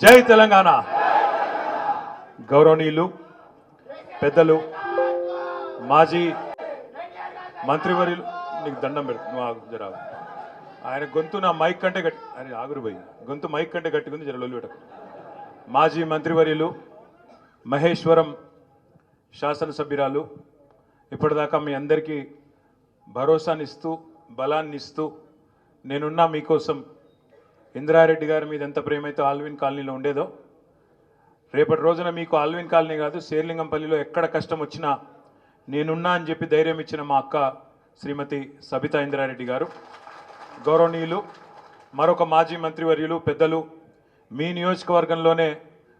జై తెలంగాణ. గౌరవనీయులు పెద్దలు మాజీ మంత్రివర్యులు నీకు దండం పెడుతుంది నువ్వు ఆగు, ఆయన గొంతు నా మైక్ కంటే గట్టి ఆయన ఆగురుబోయి గొంతు మైక్ కంటే గట్టిగా ఉంది జర లొల్లి మాజీ మంత్రివర్యులు మహేశ్వరం శాసనసభ్యురాలు ఇప్పటిదాకా మీ అందరికీ భరోసానిస్తూ బలాన్ని ఇస్తూ నేనున్నా మీకోసం ఇందిరారెడ్డి గారి మీద ఎంత ప్రేమైతే ఆల్విన్ కాలనీలో ఉండేదో రేపటి రోజున మీకు ఆల్విన్ కాలనీ కాదు శేర్లింగంపల్లిలో ఎక్కడ కష్టం వచ్చినా నేనున్నా అని చెప్పి ధైర్యం ఇచ్చిన మా అక్క శ్రీమతి సబితా ఇందిరారెడ్డి గారు గౌరవనీయులు మరొక మాజీ మంత్రివర్యులు పెద్దలు మీ నియోజకవర్గంలోనే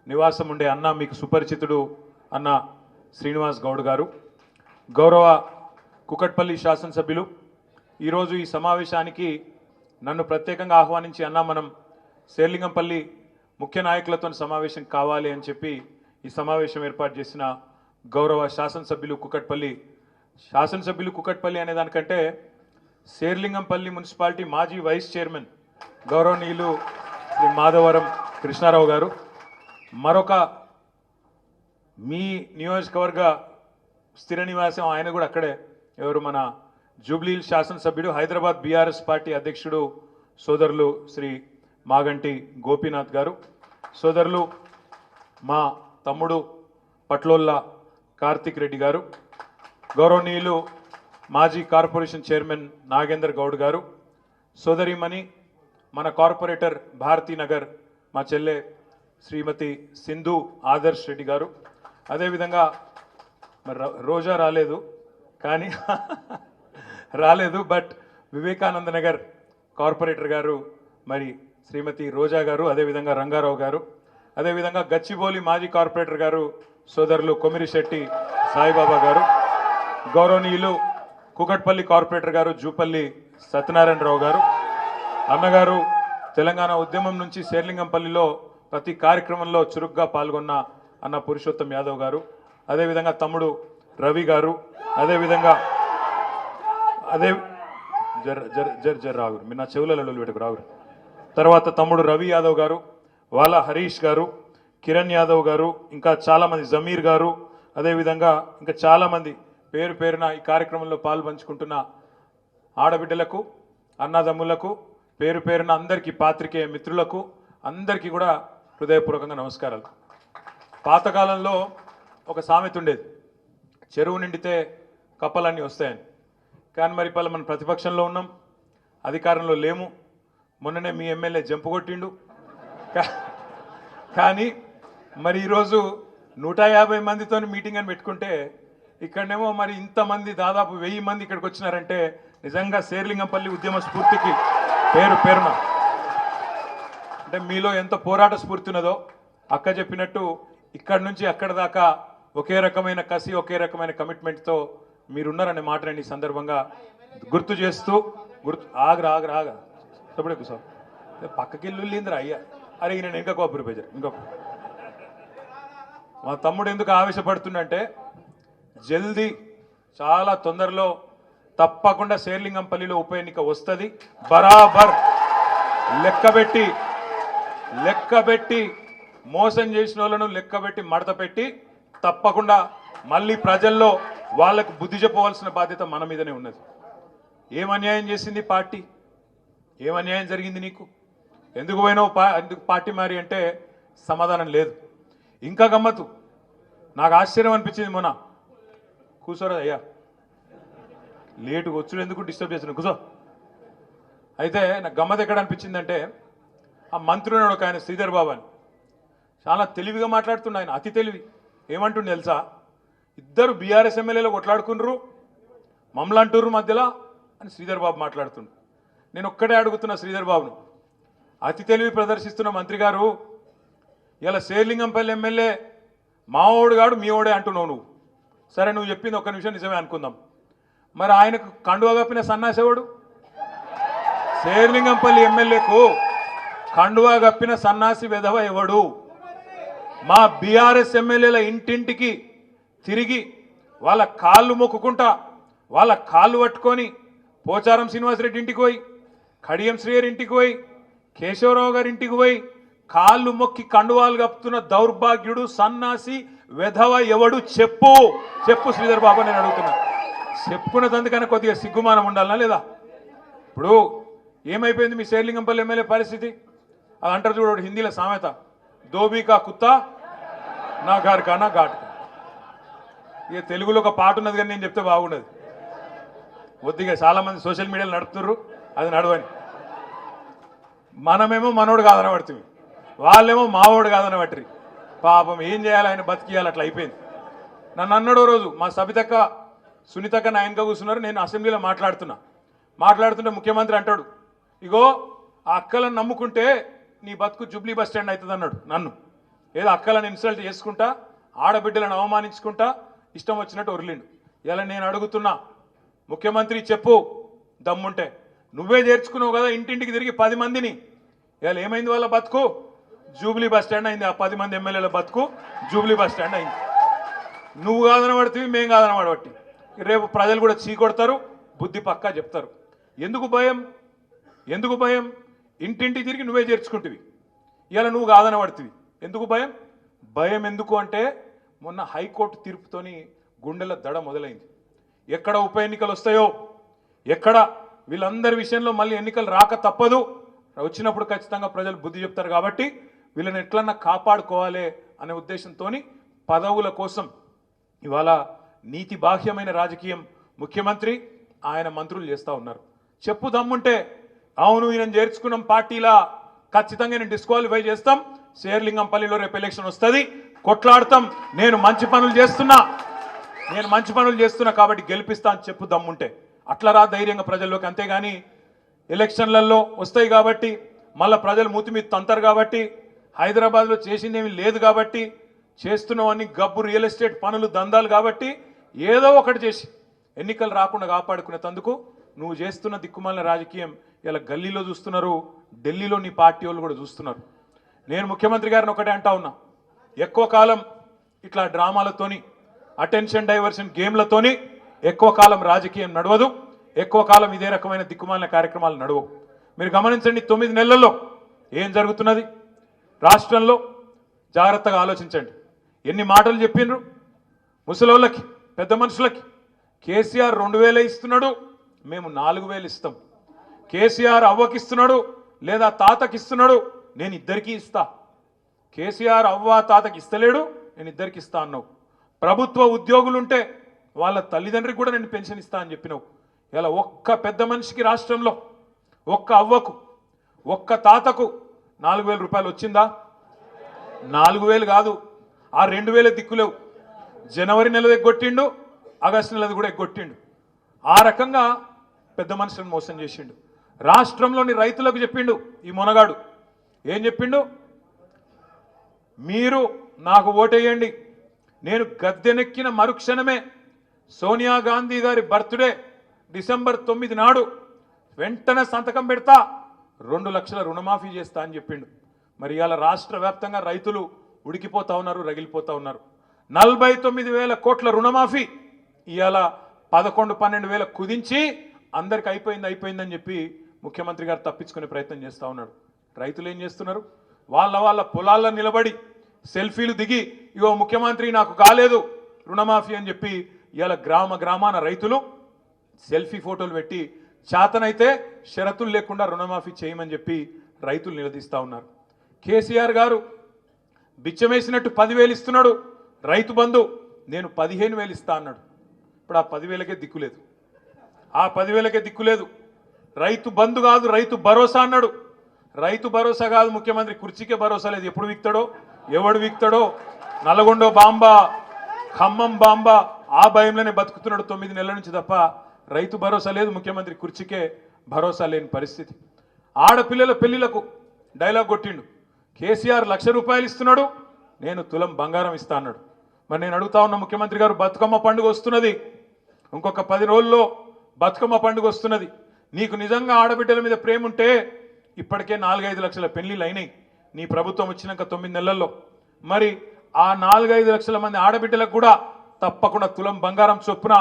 నివాసం ఉండే అన్న మీకు సుపరిచితుడు అన్న శ్రీనివాస్ గౌడ్ గారు గౌరవ కుకట్పల్లి శాసనసభ్యులు ఈరోజు ఈ సమావేశానికి నన్ను ప్రత్యేకంగా ఆహ్వానించి అన్న మనం శేర్లింగంపల్లి ముఖ్య నాయకులతో సమావేశం కావాలి అని చెప్పి ఈ సమావేశం ఏర్పాటు చేసిన గౌరవ శాసనసభ్యులు కుకట్పల్లి శాసనసభ్యులు కుకట్పల్లి అనే దానికంటే శేర్లింగంపల్లి మున్సిపాలిటీ మాజీ వైస్ చైర్మన్ గౌరవనీయులు శ్రీ మాధవరం కృష్ణారావు గారు. మరొక మీ నియోజకవర్గ స్థిర నివాసం ఆయన కూడా అక్కడే. ఎవరు? మన జూబ్లీ శాసనసభ్యుడు హైదరాబాద్ బీఆర్ఎస్ పార్టీ అధ్యక్షుడు సోదరులు శ్రీ మాగంటి గోపీనాథ్ గారు. సోదరులు మా తమ్ముడు పట్లోల్ల కార్తిక్ రెడ్డి గారు. గౌరవనీయులు మాజీ కార్పొరేషన్ చైర్మన్ నాగేందర్ గౌడ్ గారు. సోదరిమణి మన కార్పొరేటర్ భారతీనగర్ మా చెల్లె శ్రీమతి సింధు ఆదర్శ్ రెడ్డి గారు. అదేవిధంగా మరి రో- రోజా రాలేదు కానీ రాలేదు బట్ వివేకానంద నగర్ కార్పొరేటర్ గారు మరి శ్రీమతి రోజా గారు అదేవిధంగా రంగారావు గారు అదేవిధంగా గచ్చిబౌలి మాజీ కార్పొరేటర్ గారు సోదరులు కొమిరిశెట్టి సాయిబాబా గారు గౌరవనీయులు కుకట్పల్లి కార్పొరేటర్ గారు జూపల్లి సత్యనారాయణరావు గారు అన్నగారు తెలంగాణ ఉద్యమం నుంచి శేర్లింగంపల్లిలో ప్రతి కార్యక్రమంలో చురుగ్గా పాల్గొన్న అన్న పురుషోత్తం యాదవ్ గారు అదేవిధంగా తమ్ముడు రవి గారు అదేవిధంగా అదే జర్ జర్ జర్ జర్ రాగురు మీరు నా చెవులలో పెట్టుకు రాగురు తర్వాత తమ్ముడు రవి యాదవ్ గారు వాలా హరీష్ గారు కిరణ్ యాదవ్ గారు ఇంకా చాలామంది జమీర్ గారు అదేవిధంగా ఇంకా చాలామంది పేరు పేరున ఈ కార్యక్రమంలో పాలు పంచుకుంటున్న ఆడబిడ్డలకు అన్నదమ్ములకు పేరు పేరున అందరికీ పాత్రికేయ మిత్రులకు అందరికీ కూడా హృదయపూర్వకంగా నమస్కారాలు. పాతకాలంలో ఒక సామెత ఉండేది. చెరువు నిండితే కప్పలన్నీ వస్తాయని. కానీ మరి ఇప్పుడు మనం ప్రతిపక్షంలో ఉన్నాం. అధికారంలో లేము. మొన్ననే మీ ఎమ్మెల్యే జంపు కొట్టిండు. కానీ మరి ఈరోజు నూట యాభై మందితో మీటింగ్ అని పెట్టుకుంటే ఇక్కడనేమో మరి ఇంతమంది దాదాపు వెయ్యి మంది ఇక్కడికి వచ్చినారంటే నిజంగా శేర్లింగంపల్లి ఉద్యమ స్ఫూర్తికి పేరు పేరున. అంటే మీలో ఎంత పోరాట స్ఫూర్తి ఉన్నదో అక్క చెప్పినట్టు ఇక్కడ నుంచి అక్కడ దాకా ఒకే రకమైన కసి ఒకే రకమైన కమిట్మెంట్తో మీరున్నారనే మాట నేను ఈ సందర్భంగా గుర్తు చేస్తూ గుర్తు ఆగరా ఆగరా ఆగ చెప్పడే కూర్చో. పక్కకి ఇల్లుందిరా అయ్యా. అరే నేను ఇంకా కోపరి పేజర్ ఇంకొక మా తమ్ముడు ఎందుకు ఆవేశపడుతుండంటే జల్దీ చాలా తొందరలో తప్పకుండా శేర్లింగంపల్లిలో ఉప ఎన్నిక వస్తుంది. బరాబర్. లెక్కబెట్టి లెక్కబెట్టి మోసం చేసిన వాళ్ళను లెక్కబెట్టి మడత పెట్టి తప్పకుండా మళ్ళీ ప్రజల్లో వాళ్ళకు బుద్ధి చెప్పవలసిన బాధ్యత మన మీదనే ఉన్నది. ఏం అన్యాయం చేసింది పార్టీ? ఏం అన్యాయం జరిగింది నీకు? ఎందుకు పోయినావు పా ఎందుకు పార్టీ మారి అంటే సమాధానం లేదు. ఇంకా గమ్మత్తు. నాకు ఆశ్చర్యం అనిపించింది మొన్న. కూర్చోరా అయ్యా. లేటుగా వచ్చుడు ఎందుకు డిస్టర్బ్ చేసిన కూర్చో అయితే నాకు గమ్మత్ ఎక్కడ అనిపించిందంటే ఆ మంత్రి ఉన్నాడు ఒక ఆయన శ్రీధర్ బాబు అని. చాలా తెలివిగా మాట్లాడుతుండు ఆయన అతి తెలివి. ఏమంటుండే తెలుసా? ఇద్దరు బీఆర్ఎస్ ఎమ్మెల్యేలు కొట్లాడుకున్నారు మమ్మల్ని అంటుర్రు మధ్యలో అని శ్రీధర్ బాబు మాట్లాడుతుండ్రు నేను ఒక్కడే అడుగుతున్నా శ్రీధర్ బాబును అతి తెలివి ప్రదర్శిస్తున్న మంత్రి గారు ఇలా శేర్లింగంపల్లి ఎమ్మెల్యే మావోడు కాడు మీ ఓడే అంటున్నావు నువ్వు. సరే నువ్వు చెప్పింది ఒక్క నిమిషం నిజమే అనుకుందాం. మరి ఆయనకు కండువా కప్పిన సన్నాసేవాడు శేర్లింగంపల్లి ఎమ్మెల్యేకు కండువా కప్పిన సన్నాసి వెధవ ఎవడు? మా బీఆర్ఎస్ ఎమ్మెల్యేల ఇంటింటికి తిరిగి వాళ్ళ కాళ్ళు మొక్కుకుంటా వాళ్ళ కాళ్ళు పట్టుకొని పోచారం శ్రీనివాసరెడ్డి ఇంటికి పోయి కడియం శ్రీయర్ ఇంటికి పోయి కేశవరావు గారి ఇంటికి పోయి కాళ్ళు మొక్కి కండువాలు కప్పుతున్న దౌర్భాగ్యుడు సన్నాసి వెధవ ఎవడు చెప్పు. చెప్పు శ్రీధర్ బాబు నేను అడుగుతున్నా. చెప్పుకున్న తందుకన్నా కొద్దిగా సిగ్గుమానం ఉండాలనా లేదా? ఇప్పుడు ఏమైపోయింది మీ శేర్లింగంపల్లి ఎమ్మెల్యే పరిస్థితి? అది అంటారు చూడు హిందీలో సామెత. దోబీకా కుత్తా నా గారు కానా ఘాట్ ఇక తెలుగులో ఒక పాట ఉన్నది కానీ నేను చెప్తే బాగుండదు. కొద్దిగా చాలామంది సోషల్ మీడియాలో నడుపుతుర్రు అది నడవని. మనమేమో మనోడు కాదని పడుతుంది. వాళ్ళేమో మావోడు కాదని పట్టి పాపం ఏం చేయాలి ఆయన బతికియాలి అట్లా అయిపోయింది. నన్ను అన్నాడు రోజు మా సబితక్క సునీతక్క నాయనక కూర్చున్నారు నేను అసెంబ్లీలో మాట్లాడుతున్నా. మాట్లాడుతుంటే ముఖ్యమంత్రి అంటాడు ఇగో ఆ అక్కలను నమ్ముకుంటే నీ బతుకు జుబ్లీ బస్ స్టాండ్ అవుతుంది అన్నాడు నన్ను. ఏదో అక్కలను ఇన్సల్ట్ చేసుకుంటా ఆడబిడ్డలను అవమానించుకుంటా ఇష్టం వచ్చినట్టు ఒరిలిండు. ఇలా నేను అడుగుతున్నా ముఖ్యమంత్రి చెప్పు దమ్ముంటే. నువ్వే చేర్చుకున్నావు కదా ఇంటింటికి తిరిగి పది మందిని. ఇవాళ ఏమైంది వాళ్ళ బతుకు? జూబ్లీ బస్ స్టాండ్ అయింది ఆ పది మంది ఎమ్మెల్యేల బతుకు జూబ్లీ బస్ స్టాండ్ అయింది. నువ్వు కాదని పడుతుంది మేము కాదని పడబట్టి రేపు ప్రజలు కూడా చీకొడతారు బుద్ధి పక్కా చెప్తారు. ఎందుకు భయం? ఎందుకు భయం? ఇంటింటికి తిరిగి నువ్వే చేర్చుకుంటువి. ఇలా నువ్వు కాదని పడుతుంది ఎందుకు భయం? భయం ఎందుకు అంటే మొన్న హైకోర్టు తీర్పుతోని గుండెల దడ మొదలైంది. ఎక్కడ ఉప ఎన్నికలు వస్తాయో ఎక్కడ వీళ్ళందరి విషయంలో మళ్ళీ ఎన్నికలు రాక తప్పదు. వచ్చినప్పుడు ఖచ్చితంగా ప్రజలు బుద్ధి చెప్తారు కాబట్టి వీళ్ళని ఎట్లన్నా కాపాడుకోవాలి అనే ఉద్దేశంతో పదవుల కోసం ఇవాళ నీతి బాహ్యమైన రాజకీయం ముఖ్యమంత్రి ఆయన మంత్రులు చేస్తూ ఉన్నారు. చెప్పు దమ్ముంటే అవును ఈయన చేర్చుకున్నాం పార్టీలా ఖచ్చితంగా నేను డిస్క్వాలిఫై చేస్తాం శేర్లింగంపల్లిలో రేపు ఎలక్షన్ వస్తుంది కొట్లాడతాం. నేను మంచి పనులు చేస్తున్నా. నేను మంచి పనులు చేస్తున్నా కాబట్టి గెలిపిస్తా అని చెప్పు దమ్ముంటే. అట్లా రా ధైర్యంగా ప్రజల్లోకి. అంతేగాని ఎలక్షన్లలో వస్తాయి కాబట్టి మళ్ళీ ప్రజలు మూతి మీద తంతారు కాబట్టి హైదరాబాద్లో చేసిందేమీ లేదు కాబట్టి చేస్తున్నవన్నీ గబ్బు రియల్ ఎస్టేట్ పనులు దందాలు కాబట్టి ఏదో ఒకటి చేసి ఎన్నికలు రాకుండా కాపాడుకునే తందుకు నువ్వు చేస్తున్న దిక్కుమాలిన రాజకీయం ఇలా గల్లీలో చూస్తున్నారు ఢిల్లీలో నీ పార్టీ వాళ్ళు కూడా చూస్తున్నారు. నేను ముఖ్యమంత్రి గారిని ఒకటే అంటా ఉన్నా. ఎక్కువ కాలం ఇట్లా డ్రామాలతోని అటెన్షన్ డైవర్షన్ గేమ్లతోని ఎక్కువ కాలం రాజకీయం నడవదు. ఎక్కువ కాలం ఇదే రకమైన దిక్కుమాలిన కార్యక్రమాలు నడవవు. మీరు గమనించండి తొమ్మిది నెలల్లో ఏం జరుగుతున్నది? రాష్ట్రంలో జాగ్రత్తగా ఆలోచించండి. ఎన్ని మాటలు చెప్పిండ్రు ముసలోళ్ళకి పెద్ద మనుషులకి. కేసీఆర్ రెండు వేలే ఇస్తున్నాడు మేము నాలుగు వేలు ఇస్తాం. కేసీఆర్ అవ్వకిస్తున్నాడు లేదా తాతకి ఇస్తున్నాడు నేను ఇద్దరికీ ఇస్తా. కేసీఆర్ అవ్వ తాతకి ఇస్తలేడు నేను ఇద్దరికి ఇస్తా అన్నావు. ప్రభుత్వ ఉద్యోగులుంటే వాళ్ళ తల్లిదండ్రికి కూడా నేను పెన్షన్ ఇస్తా అని చెప్పినావు. ఇలా ఒక్క పెద్ద మనిషికి రాష్ట్రంలో ఒక్క అవ్వకు ఒక్క తాతకు నాలుగు వేల రూపాయలు వచ్చిందా? నాలుగు వేలు కాదు ఆ రెండు వేల దిక్కులేవు. జనవరి నెలది ఎగ్గొట్టిండు ఆగస్టు నెలది కూడా ఎగ్గొట్టిండు. ఆ రకంగా పెద్ద మనుషులను మోసం చేసిండు. రాష్ట్రంలోని రైతులకు చెప్పిండు ఈ మొనగాడు. ఏం చెప్పిండు? మీరు నాకు ఓటేయండి. నేను గద్దెనెక్కిన మరుక్షణమే సోనియా గాంధీ గారి బర్త్డే డిసెంబర్ తొమ్మిది నాడు వెంటనే సంతకం పెడతా రెండు లక్షల రుణమాఫీ చేస్తా అని చెప్పిండు. మరి ఇవాళ రాష్ట్ర వ్యాప్తంగా రైతులు ఉడికిపోతా ఉన్నారు రగిలిపోతా ఉన్నారు. నలభై తొమ్మిది వేల కోట్ల రుణమాఫీ ఇవాళ పదకొండు పన్నెండు వేల కుదించి అందరికి అయిపోయింది అయిపోయిందని చెప్పి ముఖ్యమంత్రి గారు తప్పించుకునే ప్రయత్నం చేస్తూ ఉన్నాడు. రైతులు ఏం చేస్తున్నారు? వాళ్ళ వాళ్ళ పొలాల్లో నిలబడి సెల్ఫీలు దిగి ఇగో ముఖ్యమంత్రి నాకు కాలేదు రుణమాఫీ అని చెప్పి ఇవాళ గ్రామ గ్రామాన రైతులు సెల్ఫీ ఫోటోలు పెట్టి చేతనైతే షరతులు లేకుండా రుణమాఫీ చేయమని చెప్పి రైతులు నిలదీస్తా ఉన్నారు. కేసీఆర్ గారు బిచ్చమేసినట్టు పదివేలు ఇస్తున్నాడు రైతు బంధు నేను పదిహేను వేలు ఇస్తా అన్నాడు. ఇప్పుడు ఆ పదివేలకే దిక్కులేదు ఆ పదివేలకే దిక్కులేదు రైతు బంధు కాదు రైతు భరోసా అన్నాడు. రైతు భరోసా కాదు ముఖ్యమంత్రి కుర్చీకే భరోసా లేదు. ఎప్పుడు విక్తాడో? ఎవడు విక్తాడో? నల్గొండ బాంబా ఖమ్మం బాంబా ఆ భయంలోనే బతుకుతున్నాడు తొమ్మిది నెలల నుంచి తప్ప రైతు భరోసా లేదు ముఖ్యమంత్రి కుర్చీకే భరోసా లేని పరిస్థితి. ఆడపిల్లల పెళ్ళిలకు డైలాగ్ కొట్టిండు. కేసీఆర్ లక్ష రూపాయలు ఇస్తున్నాడు నేను తులం బంగారం ఇస్తా అన్నాడు. మరి నేను అడుగుతా ఉన్న ముఖ్యమంత్రి గారు బతుకమ్మ పండుగ వస్తున్నది. ఇంకొక పది రోజుల్లో బతుకమ్మ పండుగ వస్తున్నది. నీకు నిజంగా ఆడబిడ్డల మీద ప్రేమ ఉంటే ఇప్పటికే నాలుగైదు లక్షల పెళ్ళిళ్ళు అయినాయి నీ ప్రభుత్వం వచ్చినాక తొమ్మిది నెలల్లో. మరి ఆ నాలుగైదు లక్షల మంది ఆడబిడ్డలకు కూడా తప్పకుండా తులం బంగారం చొప్పున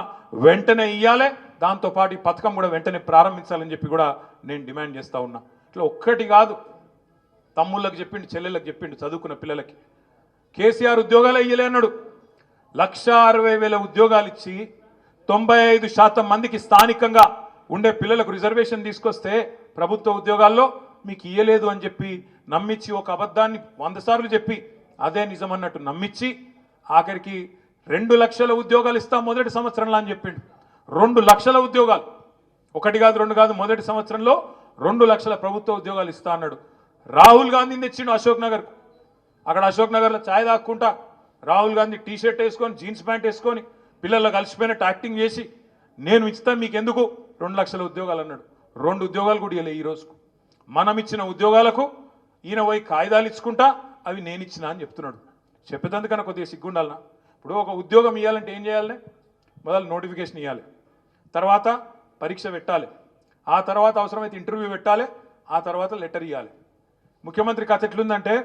వెంటనే ఇయ్యాలి. దాంతోపాటు ఈ పథకం కూడా వెంటనే ప్రారంభించాలని చెప్పి కూడా నేను డిమాండ్ చేస్తా ఉన్నా. ఇట్లా ఒక్కటి కాదు. తమ్ముళ్ళకి చెప్పిండు చెల్లెళ్ళకి చెప్పిండు చదువుకున్న పిల్లలకి. కేసీఆర్ ఉద్యోగాలు ఇయ్యలే అన్నాడు. లక్ష అరవై వేల ఉద్యోగాలు ఇచ్చి తొంభై ఐదు శాతం మందికి స్థానికంగా ఉండే పిల్లలకు రిజర్వేషన్ తీసుకొస్తే ప్రభుత్వ ఉద్యోగాల్లో మీకు ఇయ్యలేదు అని చెప్పి నమ్మించి ఒక అబద్ధాన్ని వంద సార్లు చెప్పి అదే నిజమన్నట్టు నమ్మించి ఆఖరికి రెండు లక్షల ఉద్యోగాలు ఇస్తాం మొదటి సంవత్సరంలో అని చెప్పిండు. రెండు లక్షల ఉద్యోగాలు. ఒకటి కాదు రెండు కాదు మొదటి సంవత్సరంలో రెండు లక్షల ప్రభుత్వ ఉద్యోగాలు ఇస్తా అన్నాడు. రాహుల్ గాంధీని తెచ్చిండు అశోక్ నగర్ అక్కడ అశోక్ నగర్లో ఛాయ్ తాక్కుంటా. రాహుల్ గాంధీ టీ షర్ట్ వేసుకొని జీన్స్ ప్యాంట్ వేసుకొని పిల్లలు కలిసిపోయినట్టు యాక్టింగ్ చేసి నేను ఇస్తాను మీకు ఎందుకు రెండు లక్షల ఉద్యోగాలు అన్నాడు. రెండు ఉద్యోగాలు కూడా ఇవ్వలే ఈ రోజుకు. మనం ఇచ్చిన ఉద్యోగాలకు ఈయన పోయి కాగితాలు ఇచ్చుకుంటా అవి నేను ఇచ్చినా అని చెప్తున్నాడు. చెప్పేదందుకన్నా కొద్దిగా సిగ్గుండాలనా? ఇప్పుడు ఒక ఉద్యోగం ఇవ్వాలంటే ఏం చేయాలి మొదలు నోటిఫికేషన్ ఇవ్వాలి తర్వాత పరీక్ష పెట్టాలి. ఆ తర్వాత అవసరమైతే ఇంటర్వ్యూ పెట్టాలి. ఆ తర్వాత లెటర్ ఇవ్వాలి ముఖ్యమంత్రి కథ ఎట్లుందంటే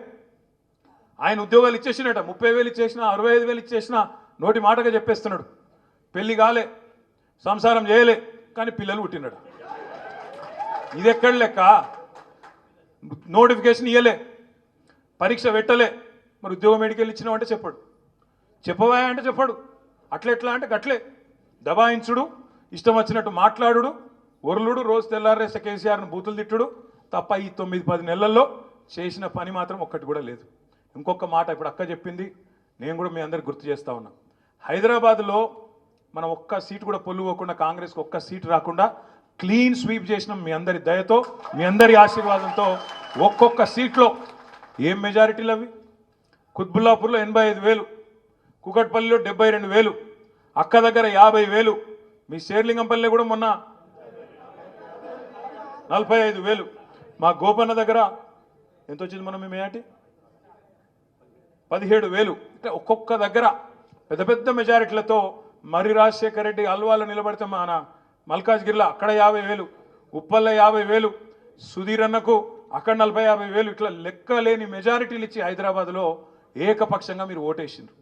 ఆయన ఉద్యోగాలు ఇచ్చేసినట ముప్పై వేలు ఇచ్చేసిన అరవై ఐదు వేలు ఇచ్చేసిన నోటి మాటగా చెప్పేస్తున్నాడు. పెళ్ళి కాలే సంసారం చేయలే కానీ పిల్లలు పుట్టినాడు ఇది ఎక్కడ లెక్క? నోటిఫికేషన్ ఇవ్వలే పరీక్ష పెట్టలే. మరి ఉద్యోగం ఎడికెళ్ళి ఇచ్చినావు అంటే చెప్పాడు. చెప్పవా అంటే చెప్పాడు. అట్లెట్లా అంటే గట్లే. దబాయించుడు ఇష్టం వచ్చినట్టు మాట్లాడుడు ఒరులుడు రోజు తెల్లారేస కేసీఆర్ను బూతులు తిట్టుడు తప్ప ఈ తొమ్మిది పది నెలల్లో చేసిన పని మాత్రం ఒక్కటి కూడా లేదు. ఇంకొక మాట ఇప్పుడు అక్క చెప్పింది నేను కూడా మీ అందరికి గుర్తు చేస్తా ఉన్నా. హైదరాబాద్లో మనం ఒక్క సీటు కూడా పొల్లుకోకుండా కాంగ్రెస్కి ఒక్క సీటు రాకుండా క్లీన్ స్వీప్ చేసిన మీ అందరి దయతో మీ అందరి ఆశీర్వాదంతో ఒక్కొక్క సీట్లో ఏం మెజారిటీలు అవి? కుత్బుల్లాపూర్లో ఎనభై ఐదు వేలు కుకట్పల్లిలో డెబ్బై రెండు వేలు అక్క దగ్గర యాభై వేలు మీ శేర్లింగంపల్లి కూడా మొన్న నలభై ఐదు వేలు. మా గోపన్న దగ్గర ఎంత వచ్చింది మనం మీ మేయాటి పదిహేడు వేలు. అంటే ఒక్కొక్క దగ్గర పెద్ద పెద్ద మెజారిటీలతో మరి రాజశేఖర రెడ్డి అల్వాలో నిలబడితే మన మల్కాజ్గిరిలో అక్కడ యాభై వేలు ఉప్పల్ల యాభై వేలు సుధీర్ అన్నకు అక్కడ నలభై యాభై వేలు ఇట్లా లెక్క లేని మెజారిటీలు ఇచ్చి హైదరాబాద్లో ఏకపక్షంగా మీరు ఓటేసిండ్రు.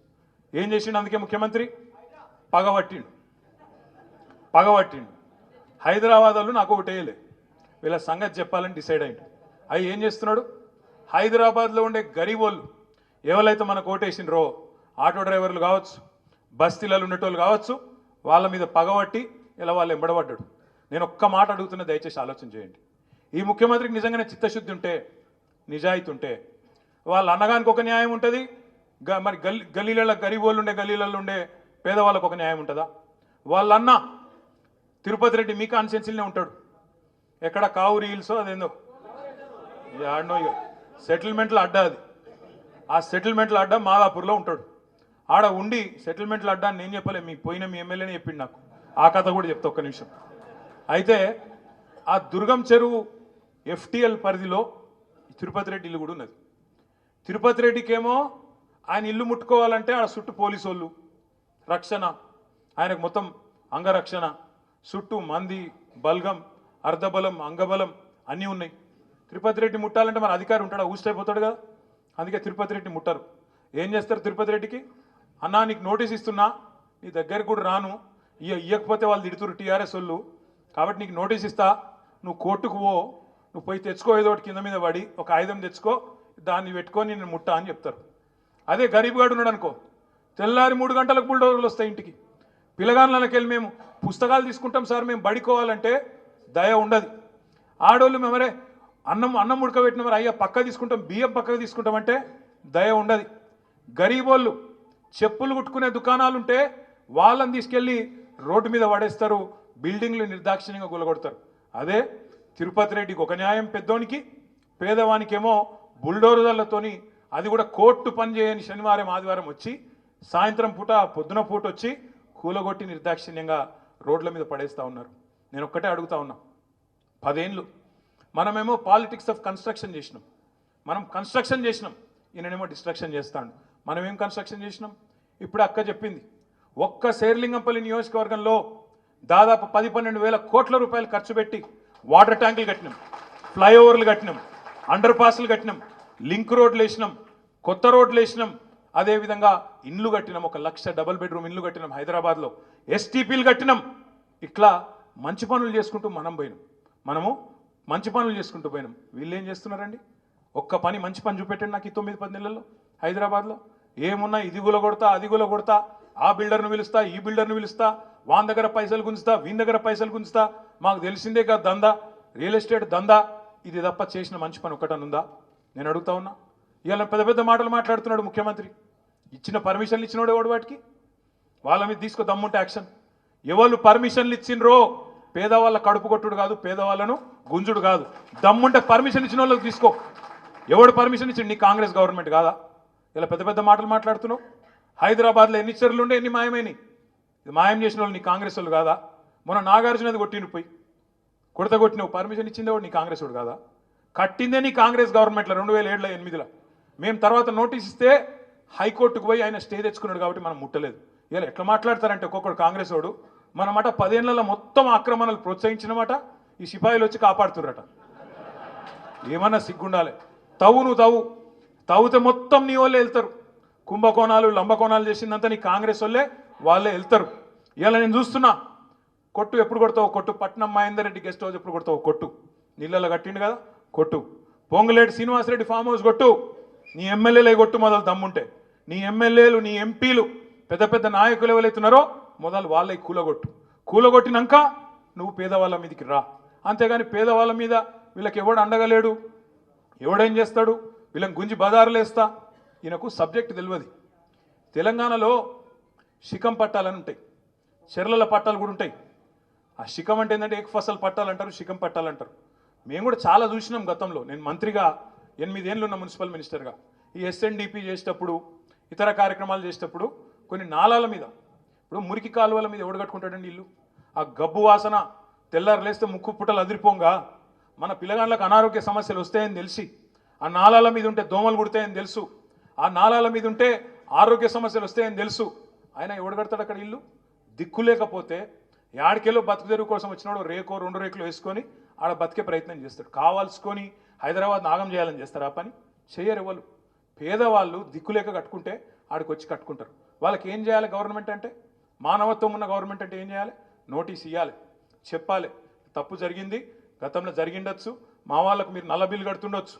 ఏం చేసిండు అందుకే ముఖ్యమంత్రి? పగబట్టిండు. పగబట్టిండు. హైదరాబాద్ వాళ్ళు నాకు ఓటేయలే. వీళ్ళ సంగతి చెప్పాలని డిసైడ్ అయింది అవి ఏం చేస్తున్నాడు? హైదరాబాద్లో ఉండే గరీబోళ్ళు ఎవరైతే మనకు ఓటేసిండ్రో ఆటో డ్రైవర్లు కావచ్చు బస్తీలలో ఉండేటోళ్ళు కావచ్చు వాళ్ళ మీద పగబట్టి ఇలా వాళ్ళు ఎంబడబడ్డాడు. నేను ఒక్క మాట అడుగుతున్న దయచేసి ఆలోచన చేయండి. ఈ ముఖ్యమంత్రికి నిజంగానే చిత్తశుద్ధి ఉంటే నిజాయితీ ఉంటే వాళ్ళ అన్నగానికి ఒక న్యాయం ఉంటుంది గ- మరి గల్లీ గల్లీలలో గరీబోళ్ళు ఉండే గల్లీలలో ఉండే పేదవాళ్ళకు ఒక న్యాయం ఉంటుందా? వాళ్ళ అన్న తిరుపతి రెడ్డి మీ కాన్స్టిట్యున్సీలోనే ఉంటాడు. ఎక్కడ కావు హిల్స్ అదేందో? ఆడనో ఇక సెటిల్మెంట్లో అడ్డా అది. ఆ సెటిల్మెంట్లో అడ్డా మాదాపూర్లో ఉంటాడు. ఆడ ఉండి సెటిల్మెంట్లో అడ్డా నేను చెప్పలే మీ పోయిన మీ ఎమ్మెల్యేనే చెప్పిండు నాకు. ఆ కథ కూడా చెప్తా ఒక్క నిమిషం. అయితే ఆ దుర్గం చెరువు ఎఫ్టిఎల్ పరిధిలో తిరుపతి రెడ్డి ఇల్లు కూడా ఉన్నది. తిరుపతి రెడ్డికేమో ఆయన ఇల్లు ముట్టుకోవాలంటే ఆడ చుట్టూ పోలీసు వాళ్ళు రక్షణ ఆయనకు మొత్తం అంగరక్షణ చుట్టూ మంది బల్గం అర్ధబలం అంగబలం అన్నీ ఉన్నాయి. తిరుపతి రెడ్డి ముట్టాలంటే మన అధికారి ఉంటాడు? ఊసిపోతాడు కదా. అందుకే తిరుపతి రెడ్డి ముట్టరు. ఏం చేస్తారు తిరుపతి రెడ్డికి? అన్నా నీకు నోటీస్ ఇస్తున్నా నీ దగ్గరికి కూడా రాను. ఇక ఇయ్యకపోతే వాళ్ళు తిడుతురు టీఆర్ఎస్ వాళ్ళు. కాబట్టి నీకు నోటీస్ ఇస్తా నువ్వు కోర్టుకు పో నువ్వు పోయి తెచ్చుకో ఏదో ఒకటి కింద మీద పడి ఒక ఆయుధం తెచ్చుకో దాన్ని పెట్టుకొని నేను ముట్టా అని చెప్తారు. అదే గరీబ్గాడు ఉన్నాడు అనుకో. తెల్లారి మూడు గంటలకు బుల్డోజర్లు వస్తాయి ఇంటికి. పిల్లగాళ్ళకి వెళ్ళి మేము పుస్తకాలు తీసుకుంటాం సార్ మేము బడికోవాలంటే దయ ఉండదు. ఆడోళ్ళు మేమరే అన్నం అన్నం ఉడకబెట్టిన మరి అయ్యా పక్క తీసుకుంటాం బియ్యం పక్కకు తీసుకుంటామంటే దయ ఉండదు. గరీబోళ్ళు చెప్పులు కుట్టుకునే దుకాణాలు ఉంటే వాళ్ళని తీసుకెళ్ళి రోడ్డు మీద పడేస్తారు బిల్డింగ్లు నిర్దాక్షిణ్యంగా గులగొడతారు. అదే తిరుపతి రెడ్డికి ఒక న్యాయం పెద్దోనికి పేదవానికేమో బుల్డోజర్లతోని అది కూడా కోర్టు పని చేయని శనివారం ఆదివారం వచ్చి సాయంత్రం పూట పొద్దున పూట వచ్చి కూలగొట్టి నిర్దాక్షిణ్యంగా రోడ్ల మీద పడేస్తూ ఉన్నారు. నేను ఒక్కటే అడుగుతా ఉన్నా. పదేళ్ళు మనమేమో పాలిటిక్స్ ఆఫ్ కన్స్ట్రక్షన్ చేసినాం. మనం కన్స్ట్రక్షన్ చేసినాం. ఈయననేమో డిస్ట్రక్షన్ చేస్తాడు. మనం ఏం కన్స్ట్రక్షన్ చేసినాం? ఇప్పుడు అక్క చెప్పింది. ఒక్క శేర్లింగంపల్లి నియోజకవర్గంలో దాదాపు పది పన్నెండు వేల కోట్ల రూపాయలు ఖర్చు పెట్టి వాటర్ ట్యాంకులు కట్టినాం ఫ్లైఓవర్లు కట్టినాం అండర్ పాస్లు కట్టినాం లింక్ రోడ్లు వేసినాం కొత్త రోడ్లు వేసినాం అదేవిధంగా ఇండ్లు కట్టినాం ఒక లక్ష డబల్ బెడ్రూమ్ ఇండ్లు కట్టినాం హైదరాబాద్లో. ఎస్టీపీలు కట్టినాం. ఇట్లా మంచి పనులు చేసుకుంటూ మనం పోయినాం. మనము మంచి పనులు చేసుకుంటూ పోయినాం. వీళ్ళు ఏం చేస్తున్నారండి? ఒక్క పని మంచి పని చూపెట్టండి నాకు ఈ తొమ్మిది పది నెలల్లో హైదరాబాద్లో. ఏమున్నా ఇది గుల కొడతా అది గుల కొడతా ఆ బిల్డర్ను పిలుస్తా ఈ బిల్డర్ను పిలుస్తా వాన్ దగ్గర పైసలు గుంజుతా వీని దగ్గర పైసలు గుంజుతా మాకు తెలిసిందే కదా దందా రియల్ ఎస్టేట్ దందా ఇది తప్ప చేసిన మంచి పని ఒక్కటని ఉందా నేను అడుగుతా ఉన్నా. ఇవాళ పెద్ద పెద్ద మాటలు మాట్లాడుతున్నాడు ముఖ్యమంత్రి. ఇచ్చిన పర్మిషన్లు ఇచ్చినోడు ఎవడు వాటికి? వాళ్ళ మీద తీసుకో దమ్ముంటే యాక్షన్. ఎవరు పర్మిషన్లు ఇచ్చిండ్రో పేదవాళ్ళ కడుపు కొట్టుడు కాదు పేదవాళ్ళను గుంజుడు కాదు. దమ్ముంటే పర్మిషన్ ఇచ్చిన వాళ్ళకి తీసుకో. ఎవడు పర్మిషన్ ఇచ్చిండు? నీ కాంగ్రెస్ గవర్నమెంట్ కాదా? ఇలా పెద్ద పెద్ద మాటలు మాట్లాడుతున్నావు. హైదరాబాద్లో ఎన్ని చెరువులు ఉండే ఎన్ని మాయమైనవి ఇది మాయం చేసిన వాళ్ళు నీ కాంగ్రెస్ వాళ్ళు కాదా? మొన్న నాగార్జునది కొట్టిండు పోయి. కొడత కొట్టినవు పర్మిషన్ ఇచ్చిందే వాడు నీ కాంగ్రెస్ వాడు కాదా? కట్టిందే నీ కాంగ్రెస్ గవర్నమెంట్లో రెండు వేల ఏడులో ఎనిమిదిలో. మేము తర్వాత నోటీస్ ఇస్తే హైకోర్టుకు పోయి ఆయన స్టే తెచ్చుకున్నాడు కాబట్టి మనం ముట్టలేదు. ఇలా ఎట్లా మాట్లాడతారంటే ఒక్కొక్కడు కాంగ్రెస్ వాడు. మన మాట పదేళ్ళలో మొత్తం ఆక్రమణలు ప్రోత్సహించినమాట ఈ సిపాయిలు వచ్చి కాపాడుతుర్రట. ఏమన్నా సిగ్గుండాలి. తవ్వు నువ్వు తవ్వు. తవ్వుతే మొత్తం నీ వాళ్ళే వెళ్తారు. కుంభకోణాలు లంబకోణాలు చేసిందంతా నీ కాంగ్రెస్ వాళ్ళే వాళ్ళే వెళ్తారు. ఇలా నేను చూస్తున్నా కొట్టు ఎప్పుడు కొడతావు కొట్టు. పట్నం మహేందర్ రెడ్డి గెస్ట్ హౌస్ ఎప్పుడు కొడతావు కొట్టు. నీళ్ళలో కట్టిండు కదా కొట్టు. పొంగులేటి శ్రీనివాసరెడ్డి ఫామ్ హౌస్ కొట్టు. నీ ఎమ్మెల్యేలే కొట్టు మొదలు దమ్ముంటే. నీ ఎమ్మెల్యేలు నీ ఎంపీలు పెద్ద పెద్ద నాయకులు ఎవరైతున్నారో మొదలు వాళ్ళే కూలగొట్టు. కూలగొట్టినాక నువ్వు పేదవాళ్ళ మీదకి రా. అంతేగాని పేదవాళ్ళ మీద వీళ్ళకి ఎవడు అండగలేడు? ఎవడేం చేస్తాడు? వీళ్ళని గుంజి బజారులేస్తా ఈయనకు సబ్జెక్ట్ తెలియదు తెలంగాణలో శిఖం పట్టాలని ఉంటాయి. చెర్లల పట్టాలు కూడా ఉంటాయి. ఆ శిఖం అంటే ఏంటంటే ఏక ఫసల్ పట్టాలు అంటారు శిఖం పట్టాలు అంటారు. మేము కూడా చాలా చూసినాం గతంలో. నేను మంత్రిగా ఎనిమిదేళ్ళు ఉన్న మున్సిపల్ మినిస్టర్గా. ఈ ఎస్ఎన్డిపి చేసేటప్పుడు ఇతర కార్యక్రమాలు చేసేటప్పుడు కొన్ని నాలాల మీద ఇప్పుడు మురికి కాలువల మీద ఎవడు ఇల్లు. ఆ గబ్బు వాసన తెల్లారు లేస్తే ముక్కు పుట్టలు అదిరిపోంగా. మన పిల్లగాళ్ళకు అనారోగ్య సమస్యలు వస్తాయని తెలిసి ఆ నాలాల మీద ఉంటే దోమలు కుడతాయని తెలుసు. ఆ నాలాల మీద ఉంటే ఆరోగ్య సమస్యలు వస్తాయని తెలుసు. ఆయన ఎవడు కడతాడు అక్కడ ఇల్లు? దిక్కు లేకపోతే యాడికెళ్ళో బతుకు తెరువు కోసం వచ్చినాడు రేకో రెండు రేకులు వేసుకొని ఆడ బతికే ప్రయత్నం చేస్తాడు. కావాల్సుకొని హైదరాబాద్ నాగం చేయాలని చేస్తారు. ఆ పని చేయరు ఎవరు. పేదవాళ్ళు దిక్కులేక కట్టుకుంటే ఆడికి వచ్చి కట్టుకుంటారు. వాళ్ళకి ఏం చేయాలి గవర్నమెంట్ అంటే? మానవత్వం ఉన్న గవర్నమెంట్ అంటే ఏం చేయాలి? నోటీస్ ఇవ్వాలి చెప్పాలి. తప్పు జరిగింది గతంలో జరిగిండొచ్చు మా వాళ్ళకు మీరు నల్ల బిల్లు కడుతుండొచ్చు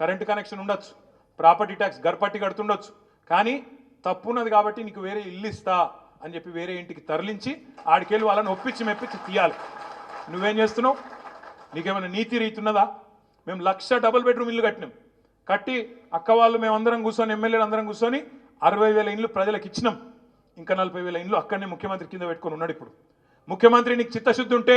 కరెంటు కనెక్షన్ ఉండొచ్చు. ప్రాపర్టీ ట్యాక్స్ గర్పట్టి కడుతుండొచ్చు. కానీ తప్పు ఉన్నది కాబట్టి నీకు వేరే ఇల్లు ఇస్తా అని చెప్పి వేరే ఇంటికి తరలించి ఆడికెళ్ళి వాళ్ళని ఒప్పించి మెప్పించి తీయాలి. నువ్వేం చేస్తున్నావు? నీకేమైనా నీతి రీతున్నదా మేము లక్ష డబుల్ బెడ్రూమ్ ఇల్లు కట్టినాం. కట్టి అక్క వాళ్ళు మేమందరం కూర్చొని ఎమ్మెల్యేలు అందరం కూర్చొని అరవై వేల ఇండ్లు ప్రజలకు ఇచ్చినాం. ఇంకా నలభై వేల ఇండ్లు అక్కడనే ముఖ్యమంత్రి కింద పెట్టుకొని ఉన్నాడు ఇప్పుడు. ముఖ్యమంత్రి నీకు చిత్తశుద్ధి ఉంటే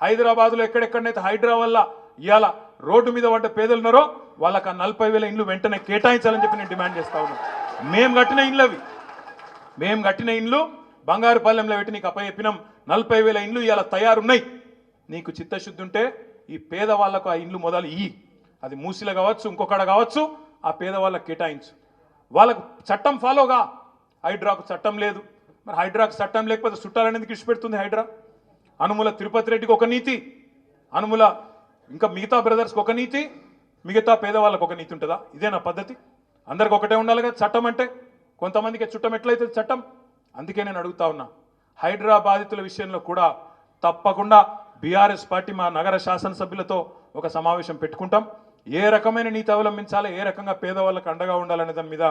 హైదరాబాద్లో ఎక్కడెక్కడనైతే హైడ్రా వల్ల ఇవాళ రోడ్డు మీద పడ్డ పేదలు ఉన్నారో వాళ్ళకి ఆ నలభై వేల ఇండ్లు వెంటనే కేటాయించాలని చెప్పి నేను డిమాండ్ చేస్తా ఉన్నాను మేము కట్టిన ఇండ్లు అవి. మేము కట్టిన ఇండ్లు బంగారుపాలెంలో పెట్టి నీకు అప్పచెప్పినాం. నలభై వేల ఇండ్లు ఇవాళ తయారున్నాయి. నీకు చిత్తశుద్ధి ఉంటే ఈ పేదవాళ్ళకు ఆ ఇండ్లు మొదలు ఇయ్యి. అది మూసిలో కావచ్చు ఇంకొకడ కావచ్చు ఆ పేదవాళ్ళకి కేటాయించు. వాళ్ళకు చట్టం ఫాలోగా హైడ్రాకు చట్టం లేదు. మరి హైడ్రాకు చట్టం లేకపోతే చుట్టాలనేది కృషి పెడుతుంది హైడ్రా? అనుముల తిరుపతి రెడ్డికి ఒక నీతి. అనుముల ఇంకా మిగతా బ్రదర్స్కి ఒక నీతి. మిగతా పేదవాళ్ళకు ఒక నీతి ఉంటుందా? ఇదే నా పద్ధతి. అందరికి ఒకటే ఉండాలి కదా చట్టం అంటే? కొంతమందికి చుట్టం ఎట్లయితే చట్టం? అందుకే నేను అడుగుతా ఉన్నా. హైడ్రా బాధితుల విషయంలో కూడా తప్పకుండా బీఆర్ఎస్ పార్టీ మా నగర శాసనసభ్యులతో ఒక సమావేశం పెట్టుకుంటాం. ఏ రకమైన నీతి అవలంబించాలి ఏ రకంగా పేదవాళ్ళకు అండగా ఉండాలనే దాని మీద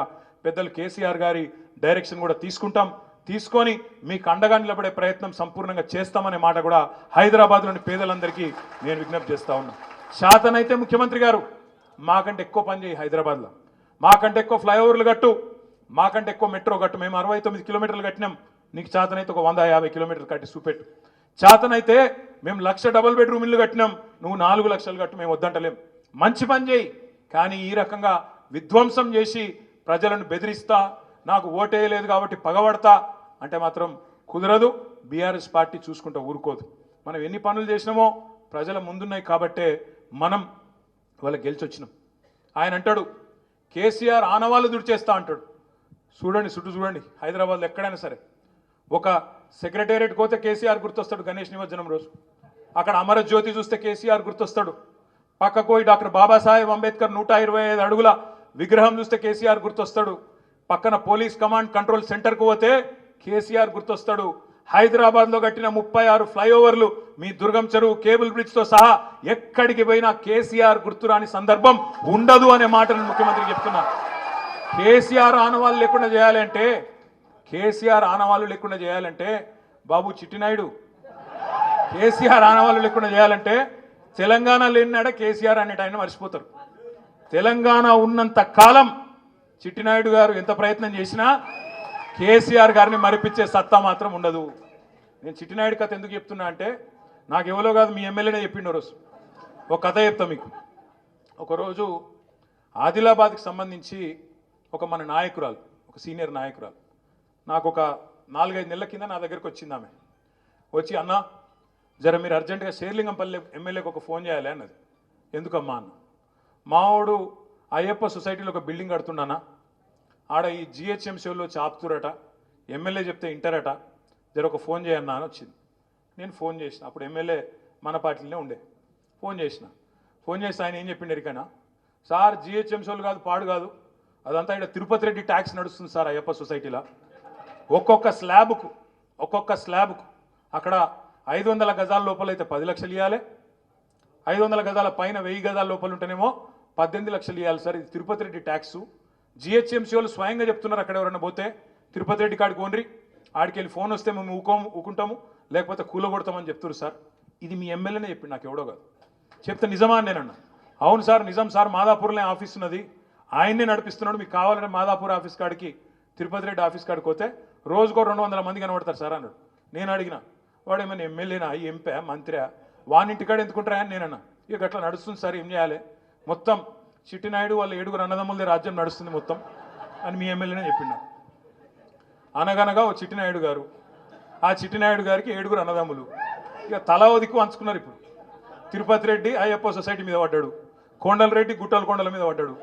పెద్దలు కేసీఆర్ గారి డైరెక్షన్ కూడా తీసుకుంటాం. తీసుకొని మీకు అండగా నిలబడే ప్రయత్నం సంపూర్ణంగా చేస్తామనే మాట కూడా హైదరాబాద్లోని పేదలందరికీ నేను విజ్ఞప్తి చేస్తా ఉన్నా. శాతనైతే ముఖ్యమంత్రి గారు మాకంటే ఎక్కువ పని చేయి హైదరాబాద్లో. మాకంటే ఎక్కువ ఫ్లైఓవర్లు కట్టు. మాకంటే ఎక్కువ మెట్రో కట్టు. మేము అరవై తొమ్మిది కిలోమీటర్లు కట్టినాం. నీకు చేతనైతే ఒక వంద యాభై కిలోమీటర్లు కట్టి చూపెట్టు. చేతనైతే మేము లక్ష డబుల్ బెడ్రూమ్ ఇల్లు కట్టినాం. నువ్వు నాలుగు లక్షలు కట్టు. మేము వద్దంటలేం. మంచి పని చేయి. కానీ ఈ రకంగా విధ్వంసం చేసి ప్రజలను బెదిరిస్తా. నాకు ఓటేయలేదు కాబట్టి పగబడతా. అంటే మాత్రం కుదరదు. బీఆర్ఎస్ పార్టీ చూసుకుంటూ ఊరుకోదు. మనం ఎన్ని పనులు చేసినామో ప్రజల ముందున్నాయి కాబట్టే మనం ఇవాళ గెలిచి వచ్చినాం ఆయన అంటాడు కేసీఆర్ ఆనవాళ్ళు దుడిచేస్తా అంటాడు. చూడండి చుట్టూ చూడండి హైదరాబాద్లో ఎక్కడైనా సరే. ఒక సెక్రటేరియట్ పోతే కేసీఆర్ గుర్తొస్తాడు గణేష్ నిమజ్జనం రోజు. అక్కడ అమరజ్యోతి చూస్తే కేసీఆర్ గుర్తొస్తాడు. పక్కకు పోయి డాక్టర్ బాబాసాహెబ్ అంబేద్కర్ నూట ఇరవై ఐదు అడుగుల విగ్రహం చూస్తే కేసీఆర్ గుర్తొస్తాడు. పక్కన పోలీస్ కమాండ్ కంట్రోల్ సెంటర్కు పోతే కేసీఆర్ గుర్తొస్తాడు. హైదరాబాద్లో కట్టిన ముప్పై ఆరు ఫ్లైఓవర్లు మీ దుర్గం చెరువు కేబుల్ బ్రిడ్జ్తో సహా ఎక్కడికి పోయినా కేసీఆర్ గుర్తురాని సందర్భం ఉండదు అనే మాటను ముఖ్యమంత్రి చెప్తున్నారు. కేసీఆర్ ఆనవాళ్ళు లేకుండా చేయాలంటే కేసీఆర్ ఆనవాళ్ళు లేకుండా చేయాలంటే బాబు చిట్టినాయుడు. కేసీఆర్ ఆనవాళ్ళు లేకుండా చేయాలంటే తెలంగాణ లేనినాడ కేసీఆర్ అనేట ఆయన మర్చిపోతారు. తెలంగాణ ఉన్నంత కాలం చిట్టినాయుడు గారు ఎంత ప్రయత్నం చేసినా కేసీఆర్ గారిని మరిపించే సత్తా మాత్రం ఉండదు. నేను చిట్టినాయుడు కథ ఎందుకు చెప్తున్నా అంటే నాకు ఎవరో కాదు మీ ఎమ్మెల్యేనే చెప్పిండు రోజు. ఒక కథ చెప్తా మీకు. ఒకరోజు ఆదిలాబాద్కి సంబంధించి ఒక మన నాయకురాలు ఒక సీనియర్ నాయకురాలు నాకు ఒక నాలుగైదు నెలల కింద నా దగ్గరకు వచ్చింది ఆమె. వచ్చి అన్న జర మీరు అర్జెంటుగా షేర్లింగంపల్లి ఎమ్మెల్యేకి ఒక ఫోన్ చేయాలి అన్నది. ఎందుకమ్మా అన్న. మావాడు అయ్యప్ప సొసైటీలో ఒక బిల్డింగ్ కడుతున్నానా ఆడ ఈ జిహెచ్ఎంసీలో చాపుతురట ఎమ్మెల్యే చెప్తే ఇంటరట జర ఒక ఫోన్ చేయన్నా అని వచ్చింది. నేను ఫోన్ చేసిన. అప్పుడు ఎమ్మెల్యే మన పార్టీలోనే ఉండే. ఫోన్ చేసిన. ఫోన్ చేసి ఆయన ఏం చెప్పిండు ఎరికైనా? సార్ జిహెచ్ఎంసీలు కాదు పాడు కాదు. అదంతా ఇక్కడ తిరుపతి రెడ్డి ట్యాక్స్ నడుస్తుంది సార్ అయ్యప్ప సొసైటీలో. ఒక్కొక్క స్లాబ్కు ఒక్కొక్క స్లాబ్కు అక్కడ ఐదు వందల గజాల లోపల అయితే పది లక్షలు ఇవ్వాలి ఐదు వందల గజాల పైన వెయ్యి గజాల లోపల ఉంటేనేమో పద్దెనిమిది లక్షలు ఇవ్వాలి సార్. ఇది తిరుపతి రెడ్డి ట్యాక్స్. జిహెచ్ఎంసీ వాళ్ళు స్వయంగా చెప్తున్నారు అక్కడ ఎవరైనా పోతే. తిరుపతి రెడ్డి కాడికి ఓన్రి ఆడికి వెళ్ళి ఫోన్ వస్తే మేము ఊకోము ఊకుంటాము. లేకపోతే కూలగొడతామని చెప్తున్నారు సార్. ఇది మీ ఎమ్మెల్యేనే చెప్పి నాకు ఎవడో కాదు. చెప్తే నిజమా అని నేనన్నా. అవును సార్ నిజం సార్ మాదాపూర్లో ఆఫీస్ ఉన్నది. ఆయన్నే నడిపిస్తున్నాడు మీకు కావాలంటే మాదాపూర్ ఆఫీస్ కాడికి తిరుపతి రెడ్డి ఆఫీస్ కాడికి పోతే రోజుకో రెండు వందల మంది కనబడతారు సార్ అన్నాడు. నేను అడిగిన వాడు ఏమైనా ఎమ్మెల్యేనా ఎంపీ మంత్రి వానింటికాడ ఎందుకుంటారా అని నేనన్నా. ఇక అట్లా నడుస్తుంది సార్ ఏం చేయాలి? మొత్తం చిట్టినాయుడు వాళ్ళ ఏడుగురు అన్నదమ్ములదే రాజ్యం నడుస్తుంది మొత్తం అని మీ ఎమ్మెల్యేనే చెప్పిండు అనగనగా ఓ చిట్టినాయుడు గారు ఆ చిట్టినాయుడు గారికి ఏడుగురు అన్నదమ్ములు. ఇక తలా దిక్కు అంచుకున్నారు ఇప్పుడు. తిరుపతి రెడ్డి అయ్యప్ప సొసైటీ మీద పడ్డాడు. కొండల రెడ్డి గుట్టల కొండల మీద పడ్డాడు.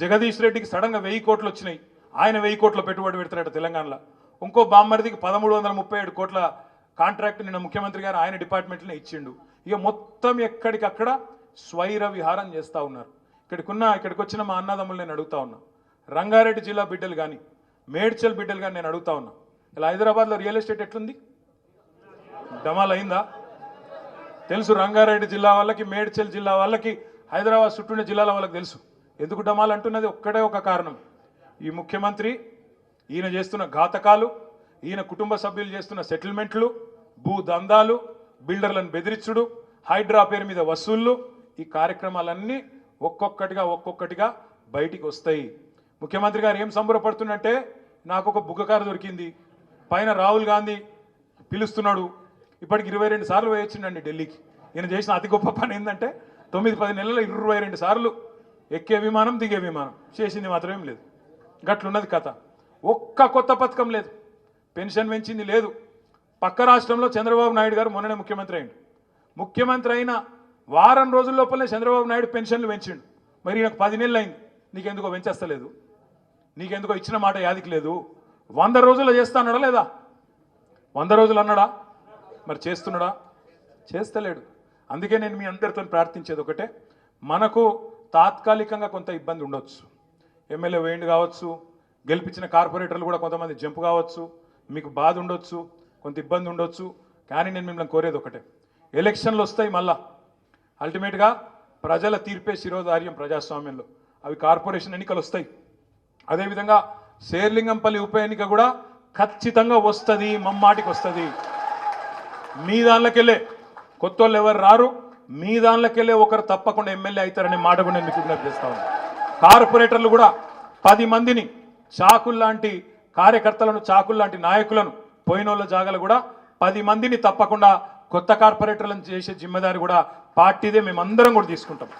జగదీష్ రెడ్డికి సడన్గా వెయ్యి కోట్లు వచ్చినాయి. ఆయన వెయ్యి కోట్ల పెట్టుబడి పెడతారట తెలంగాణలో. ఇంకో బామ్మరిదికి పదమూడు వందల ముప్పై ఏడు కోట్ల కాంట్రాక్ట్ నిన్న ముఖ్యమంత్రి గారు ఆయన డిపార్ట్మెంట్లోనే ఇచ్చిండు. ఇక మొత్తం ఎక్కడికక్కడ స్వైర విహారం చేస్తూ ఉన్నారు. ఇక్కడికున్న ఇక్కడికి వచ్చిన మా అన్నదమ్ములు నేను అడుగుతా ఉన్నా. రంగారెడ్డి జిల్లా బిడ్డలు కానీ మేడ్చల్ బిడ్డలు కానీ నేను అడుగుతా ఉన్నా. ఇలా హైదరాబాద్లో రియల్ ఎస్టేట్ ఎట్లుంది? డమాల్ అయిందా తెలుసు రంగారెడ్డి జిల్లా వాళ్ళకి మేడ్చల్ జిల్లా వాళ్ళకి హైదరాబాద్ చుట్టూనే జిల్లాల వాళ్ళకి తెలుసు. ఎందుకు డమాల్ అంటున్నది? ఒక్కడే ఒక కారణం. ఈ ముఖ్యమంత్రి ఈయన చేస్తున్న ఘాతకాలు ఈయన కుటుంబ సభ్యులు చేస్తున్న సెటిల్మెంట్లు భూ దందాలు బిల్డర్లను బెదిరించుడు హైడ్రా పేరు మీద వసూళ్ళు ఈ కార్యక్రమాలన్నీ ఒక్కొక్కటిగా ఒక్కొక్కటిగా బయటికి వస్తాయి. ముఖ్యమంత్రి గారు ఏం సంబరపడుతుందంటే నాకు ఒక బుగ్గకారు దొరికింది. పైన రాహుల్ గాంధీ పిలుస్తున్నాడు. ఇప్పటికి ఇరవై రెండు సార్లు వేయొచ్చిండండి ఢిల్లీకి. ఈయన చేసిన అతి గొప్ప పని ఏంటంటే తొమ్మిది పది నెలల్లో ఇరవై రెండు సార్లు ఎక్కే విమానం దిగే విమానం. చేసింది మాత్రమేం లేదు. గట్లున్నది కథ. ఒక్క కొత్త పథకం లేదు. పెన్షన్ పెంచింది లేదు. పక్క రాష్ట్రంలో చంద్రబాబు నాయుడు గారు మొన్ననే ముఖ్యమంత్రి అయిండు ముఖ్యమంత్రి అయిన వారం రోజుల లోపలనే చంద్రబాబు నాయుడు పెన్షన్లు పెంచిండు. మరి నాకు పది నెలలు అయింది. నీకెందుకో పెంచేస్తలేదు. నీకెందుకో ఇచ్చిన మాట యాదికి లేదు. వంద రోజుల్లో చేస్తా అన్నాడా లేదా? వంద రోజులు అన్నాడా? మరి చేస్తున్నాడా? చేస్తలేడు. అందుకే నేను మీ అందరితో ప్రార్థించేది ఒకటే. మనకు తాత్కాలికంగా కొంత ఇబ్బంది ఉండొచ్చు. ఎమ్మెల్యే వేయండి కావచ్చు. గెలిపించిన కార్పొరేటర్లు కూడా కొంతమంది జంపు కావచ్చు. మీకు బాధ ఉండొచ్చు. కొంత ఇబ్బంది ఉండొచ్చు. కానీ నేను మిమ్మల్ని కోరేది ఒకటే. ఎలక్షన్లు వస్తాయి మళ్ళా. అల్టిమేట్గా ప్రజల తీర్పే శిరోధార్యం ప్రజాస్వామ్యంలో. అవి కార్పొరేషన్ ఎన్నికలు వస్తాయి. అదేవిధంగా శేర్లింగంపల్లి ఉప ఎన్నిక కూడా ఖచ్చితంగా వస్తుంది మమ్మాటికి వస్తుంది. మీ దానిలోకెళ్ళే కొత్త వాళ్ళు ఎవరు రారు మీ దానిలోకెళ్ళే ఒకరు తప్పకుండా ఎమ్మెల్యే అవుతారనే మాట కూడా నేను మీకు విజ్ఞప్తి చేస్తాను కార్పొరేటర్లు కూడా పది మందిని చాకుల్లాంటి కార్యకర్తలను చాకుల్లాంటి నాయకులను పోయినోళ్ళ జాగాలు కూడా పది మందిని తప్పకుండా కొత్త కార్పొరేటర్లను చేసే జిమ్మదారి కూడా పార్టీదే మేమందరం కూడా తీసుకుంటాం.